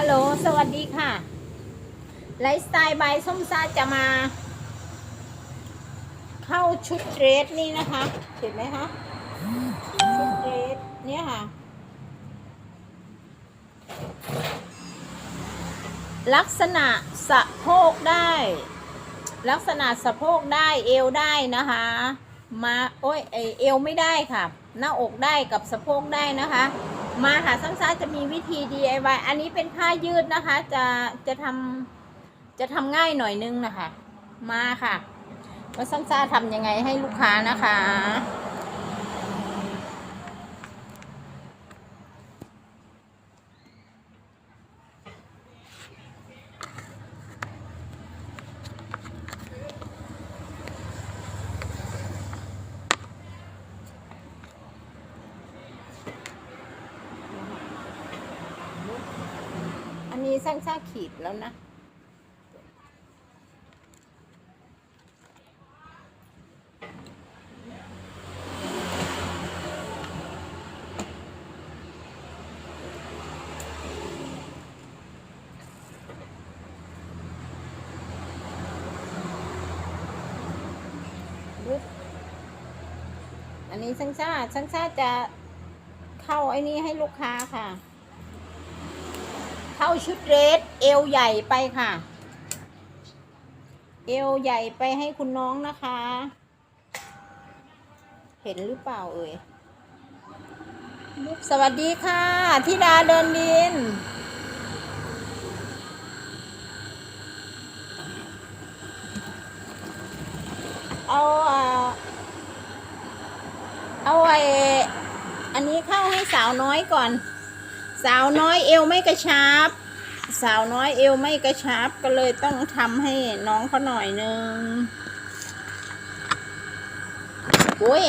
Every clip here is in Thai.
ฮัลโหล สวัสดีค่ะ ไลฟ์สไตล์บายส้มซาจะมา เข้าชุดเดรสนี่นะคะ เห็นไหมคะ ชุดเดรสเนี่ยค่ะ ลักษณะสะโพกได้ ลักษณะสะโพกได้เอวได้นะคะ มา โอ้ยเอเอวไม่ได้ค่ะ หน้าอกได้กับสะโพกได้นะคะ มาค่ะซ้ำซ่าจะมีวิธี DIY อันนี้เป็นผ้ายืดนะคะ จะจะทำจะทำง่ายหน่อยนึงนะคะ มาค่ะว่าซ้ำซ่าทำยังไงให้ลูกค้านะคะ นี้สร้างซ่าขีดแล้วนะอันนี้ช่างชาช่างชาจะเข้าไอ้นี้ให้ลูกค้าค่ะ เข้าชุดเรสเอวใหญ่ไปค่ะ เอวใหญ่ไปให้คุณน้องนะคะ เห็นหรือเปล่าเอ่ยสวัสดีค่ะธิดาเดินดิน เอาอ่าเอาไอ้อันนี้เข้าให้สาวน้อยก่อน สาวน้อยเอวไม่กระชับ สาวน้อยเอวไม่กระชับ ก็เลยต้องทำให้น้องเขาหน่อยนึงโอ้ย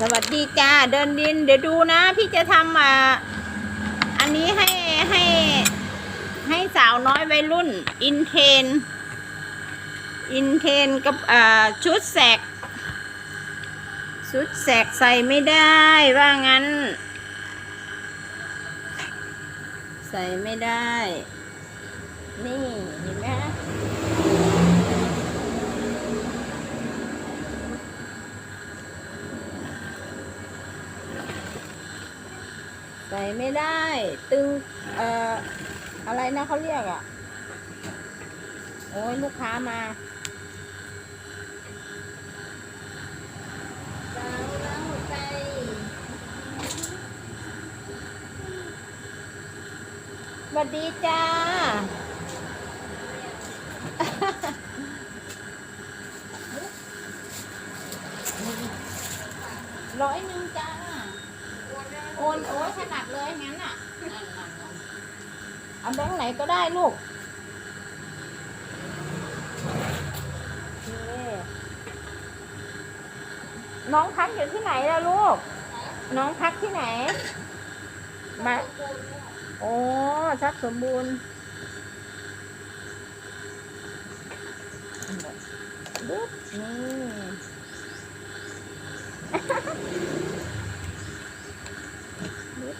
สวัสดีจ้าเดินดิน เดี๋ยวดูนะ พี่จะทำอ่าอันนี้ให้ให้ให้สาวน้อยวัยรุ่น อินเทน อินเทนกับอ่าชุดแสก ชุดแสกใส่ไม่ได้ว่างั้น ใส่ไม่ได้ นี่เห็นไหมใส่ไม่ได้ ตึง เอ่อ อะไรนะเขาเรียกอะ โอ้ยลูกค้ามา สาวเล่าใจ สวัสดีจ้า ร้อยหนึ่งจ้า โอนโอ้ยถนัดเลยงั้นอะอันนั่นนั่นเอาแบงค์ไหนก็ได้ลูกนี่น้องพักอยู่ที่ไหนล่ะลูก น้องพักที่ไหน มา โอ้ชักสมบูรณ์บึ๊บนี่บึ๊บ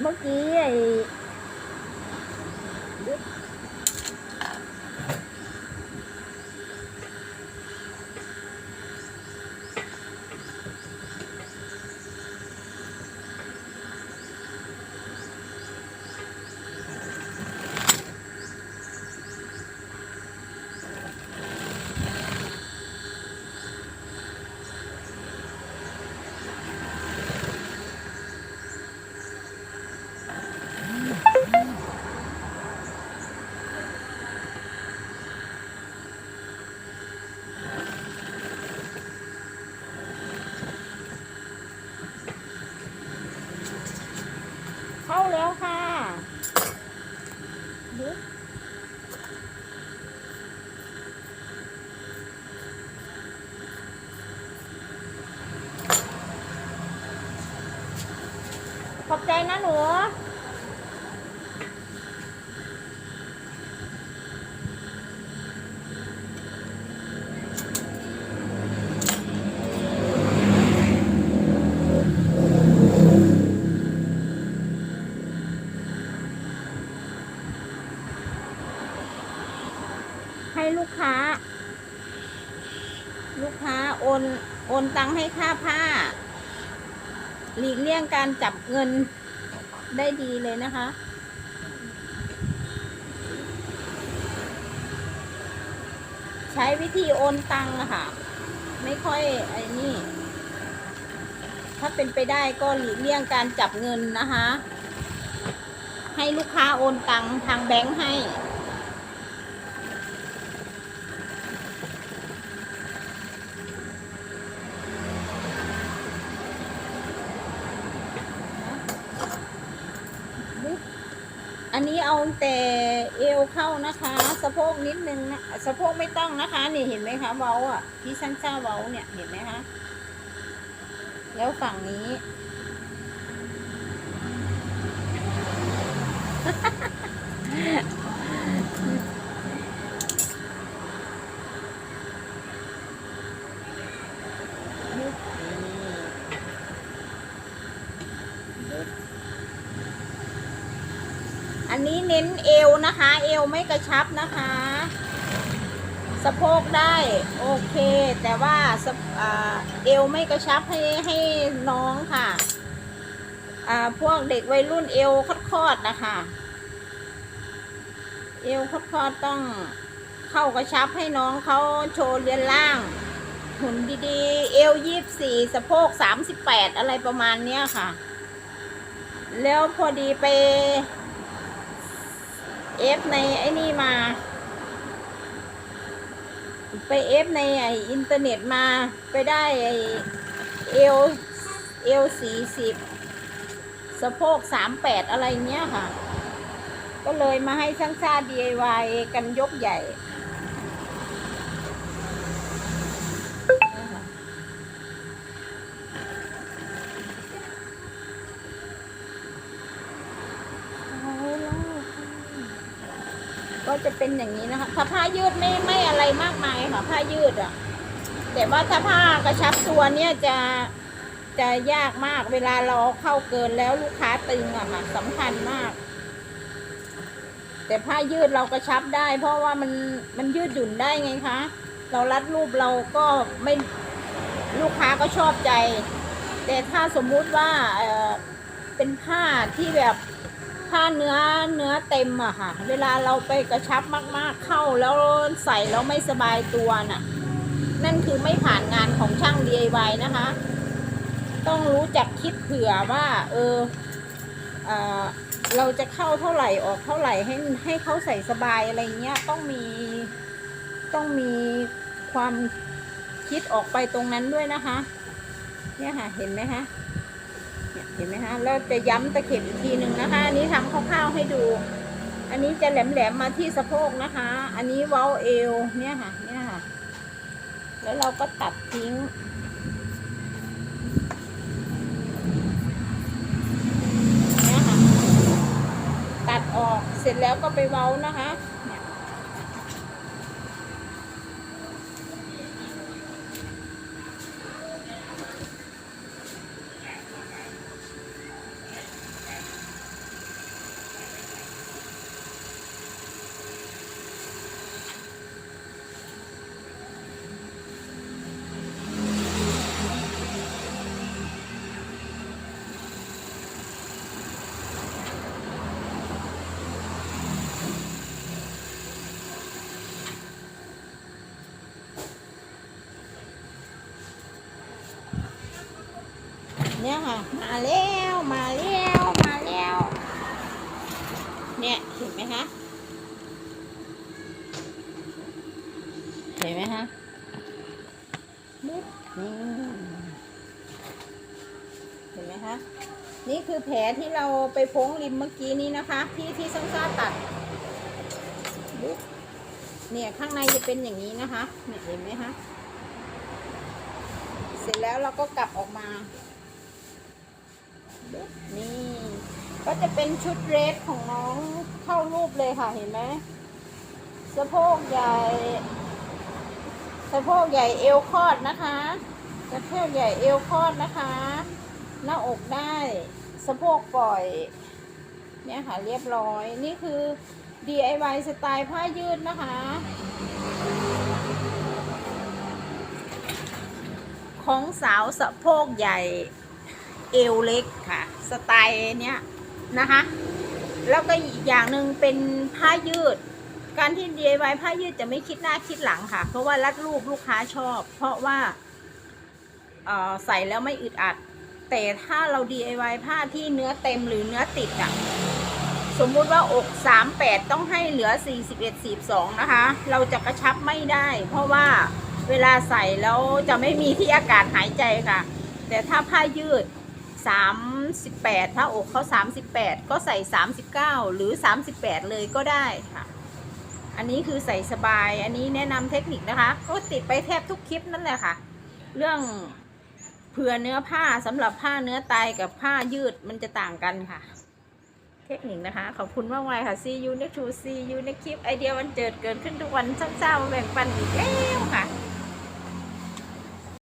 เมื่อกี้ไอ้ ขอบใจนะหนูให้ลูกค้า ลูกค้าโอน โอนตังให้ค่าผ้า หลีกเลี่ยงการจับเงินได้ดีเลยนะคะ ใช้วิธีโอนตังค่ะ ไม่ค่อยไอ้นี่ ถ้าเป็นไปได้ก็หลีกเลี่ยงการจับเงินนะคะ ให้ลูกค้าโอนตังทางแบงค์ให้ อันนี้เอาแต่เอวเข้านะคะ สะโพกนิดนึงนะสะโพกไม่ต้องนะคะ นี่เห็นไหมคะเว้าอะที่สั้นซ่าเว้าเนี่ยเห็นไหมคะแล้วฝั่งนี้อันนี้ เน้นเอวนะคะ เอวไม่กระชับนะคะ สะโพกได้โอเค แต่ว่าอเอวไม่กระชับให้ให้น้องค่ะพวกเด็กวัยรุ่นเอวคอดๆนะคะ เอวคอดๆต้องเข้ากระชับให้น้องเขาโชว์เรียนล่างหุ่นดีๆ เอวยี่บสี่สะโพกสามสิบแปดอะไรประมาณเนี้ยค่ะ แล้วพอดีไป เอฟในไอ้นี่มา ไปเอฟในไออินเทอร์เน็ตมาไปได้ไอเอลเอลสี่สิบสะโพกสามแปดอะไรเนี้ยค่ะ ก็เลยมาให้ช่างชา DIY กันยกใหญ่นะคะเอาแล้ว ก็จะเป็นอย่างนี้นะคะถ้าผ้ายืดไม่ไม่อะไรมากมายค่ะ ผ้ายืดอะแต่ว่าถ้าผ้ากระชับตัวเนี่ยจะจะยากมากเวลาเราเข้าเกินแล้วลูกค้าตึงอะค่ะสำคัญมาก แต่ผ้ายืดเรากระชับได้ เพราะว่ามันมันยืดหยุ่นได้ไงคะ เรารัดรูปเราก็ไม่ลูกค้าก็ชอบใจ แต่ถ้าสมมุติว่าเออเป็นผ้าที่แบบ ผ้าเนื้อเนื้อเต็มอะค่ะ เวลาเราไปกระชับมากๆเข้าแล้วใส่แล้วไม่สบายตัวน่ะ นั่นคือไม่ผ่านงานของช่าง DIY นะคะ ต้องรู้จักคิดเผื่อว่า เออเออเราจะเข้าเท่าไหร่ออกเท่าไหร่ให้ให้เขาใส่สบายอะไรเงี้ยต้องมีต้องมีความคิดออกไปตรงนั้นด้วยนะคะ เนี่ยค่ะเห็นไหมคะ เห็นไหมคะแล้วจะย้ำตะเข็บอีกทีหนึ่งนะคะ อันนี้ทำคร่าวๆให้ดู อันนี้จะแหลมๆมาที่สะโพกนะคะ อันนี้เว้าเอวเนี่ยค่ะ เนี่ยค่ะ แล้วเราก็ตัดทิ้งเนี่ยค่ะ ตัดออกเสร็จแล้วก็ไปเว้านะคะ ค่ะ มาแล้วมาแล้วมาแล้ว เนี่ยเห็นไหมคะ เห็นไหมคะนี่เห็นไหมคะ นี่คือแผลที่เราไปพ้งริมเมื่อกี้นี้นะคะ ที่ที่ซ่าๆตัดเนี่ยข้างในจะเป็นอย่างนี้นะคะเนี่ยเห็นไหมคะ เสร็จแล้วเราก็กลับออกมา นี่ ก็จะเป็นชุดเรสของน้องเข้ารูปเลยค่ะเห็นไหมสะโพกใหญ่สะโพกใหญ่เอวคอดนะคะสะโพกใหญ่เอวคอดนะคะ หน้าอกได้สะโพกปล่อย เนี่ยค่ะเรียบร้อยนี่คือ DIY สไตล์ผ้ายืดนะคะ ของสาวสะโพกใหญ่ เอวเล็กค่ะ สไตล์เนี้ยนะคะ แล้วก็อีกอย่างหนึ่งเป็นผ้ายืด การที่ DIY ผ้ายืดจะไม่คิดหน้าคิดหลังค่ะ เพราะว่ารัดรูปลูกค้าชอบ เพราะว่าใส่แล้วไม่อึดอัด แต่ถ้าเรา DIY ผ้าที่เนื้อเต็มหรือเนื้อติดอะสมมุติว่าอก38 ต้องให้เหลือ 41 42 นะคะ เราจะกระชับไม่ได้ เพราะว่าเวลาใส่แล้วจะไม่มีที่อากาศหายใจค่ะ แต่ถ้าผ้ายืด 38 ถ้าอกเขา 38 ก็ใส่ 39 หรือ 38 เลยก็ได้ค่ะ อันนี้คือใส่สบาย อันนี้แนะนำเทคนิคนะคะ ก็ติดไปแทบทุกคลิปนั่นแหละค่ะ เรื่องเผื่อเนื้อผ้าสำหรับผ้าเนื้อไตกับผ้ายืดมันจะต่างกันค่ะ เทคนิคนะคะ ขอบคุณมากมายค่ะ see you next to see you next คลิปไอเดียวันเจิดเกิดขึ้นทุกวันเช้าๆมาแบ่งปันอีกแล้วค่ะ